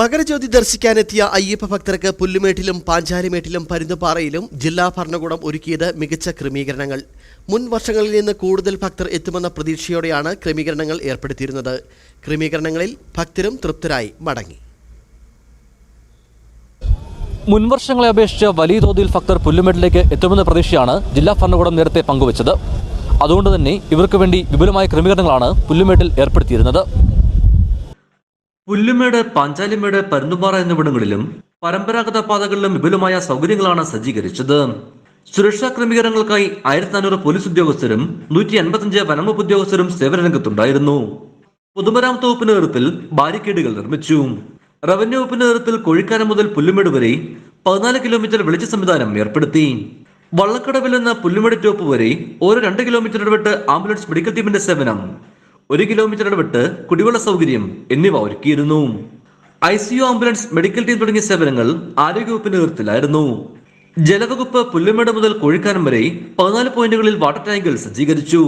മകരജ്യോതി ദർശിക്കാനെത്തിയ അയ്യപ്പ ഭക്തർക്ക് പുല്ലുമേട്ടിലും പാഞ്ചാലിമേട്ടിലും പരുന്തുപാറയിലും ജില്ലാ ഭരണകൂടം ഒരുക്കിയത് മികച്ച ക്രമീകരണങ്ങൾ. മുൻ വർഷങ്ങളിൽ നിന്ന് കൂടുതൽ ഭക്തർ എത്തുമെന്ന പ്രതീക്ഷയോടെയാണ് ക്രമീകരണങ്ങൾ ഏർപ്പെടുത്തിയിരുന്നത്. ക്രമീകരണങ്ങളിൽ ഭക്തരും തൃപ്തരായി മടങ്ങി. മുൻവർഷങ്ങളെ അപേക്ഷിച്ച് വലിയ തോതിൽ ഭക്തർ പുല്ലുമേട്ടിലേക്ക് എത്തുമെന്ന പ്രതീക്ഷയാണ് ജില്ലാ ഭരണകൂടം നേരത്തെ പങ്കുവച്ചത്. അതുകൊണ്ട് തന്നെ ഇവർക്ക് വേണ്ടി വിപുലമായ ക്രമീകരണങ്ങളാണ് പുല്ലുമേട്ടിൽ ഏർപ്പെടുത്തിയിരുന്നത്. പുല്ലുമേട് പാഞ്ചാലിമേട് പരുന്തുപാറ എന്നിവിടങ്ങളിലും പരമ്പരാഗത പാതകളിലും വിപുലമായ സൗകര്യങ്ങളാണ് സജ്ജീകരിച്ചത്. സുരക്ഷാ ക്രമീകരണങ്ങൾക്കായി ആയിരത്തി നാനൂറ് പോലീസ് ഉദ്യോഗസ്ഥരും നൂറ്റി അൻപത്തിയഞ്ച് വനംവകുപ്പ് ഉദ്യോഗസ്ഥരും സേവനരംഗത്തുണ്ടായിരുന്നു. പൊതുമരാമത്ത് വകുപ്പ് നേതൃത്വത്തിൽ ബാരിക്കേഡുകൾ നിർമ്മിച്ചു. റവന്യൂ വകുപ്പ് നേതൃത്വത്തിൽ കോഴിക്കാനം മുതൽ പുല്ലുമേട് വരെ പതിനാല് കിലോമീറ്റർ വെളിച്ച സംവിധാനം ഏർപ്പെടുത്തി. വള്ളക്കടവിൽ നിന്ന് പുല്ലുമേട് ടോപ്പ് വരെ ഓരോ രണ്ട് കിലോമീറ്റർ ഇടവിട്ട് ആംബുലൻസ് മെഡിക്കൽ ടീമിന്റെ സേവനം ഒരു കിലോമീറ്റർ ഇടവിട്ട് കുടിവെള്ള സൗകര്യം എന്നിവ ഒരുക്കിയിരുന്നു. I C U ambulance medical team തുടങ്ങിയ സേവനങ്ങൾ ആരോഗ്യവകുപ്പിന്റെ നേതൃത്വത്തിലായിരുന്നു. ജലവകുപ്പ് പുല്ലുമേട് മുതൽ കോഴിക്കാനം വരെ പതിനാല് പോയിന്റുകളിൽ വാട്ടർ ടാങ്കുകൾ സജ്ജീകരിച്ചു.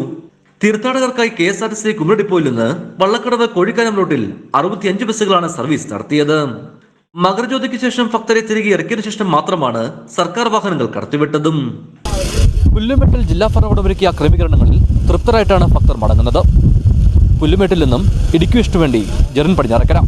തീർത്ഥാടകർക്കായി K S R T C Kumaradi ഡിപ്പോയിൽ നിന്ന് വള്ളക്കടവ് കോഴിക്കാനം റൂട്ടിൽ അറുപത്തിയഞ്ച് ബസ്സുകളാണ് സർവീസ് നടത്തിയത്. മകരജ്യോതിക്ക് ശേഷം ഭക്തരെ തിരികെ ഇറക്കിയതിനു ശേഷം മാത്രമാണ് സർക്കാർ വാഹനങ്ങൾ കടത്തിവിട്ടതും. പുല്ലുമെട്ടിൽ ജില്ലാ ഭരണകൂടം ഒരുക്കിയ ക്രമീകരണങ്ങളിൽ തൃപ്തരായിട്ടാണ് ഭക്തർ മടങ്ങുന്നത്. പുല്ലുമേട്ടിൽ നിന്നും ഇടുക്കി വേണ്ടി ജെറിൻ പടിഞ്ഞാറക്കര.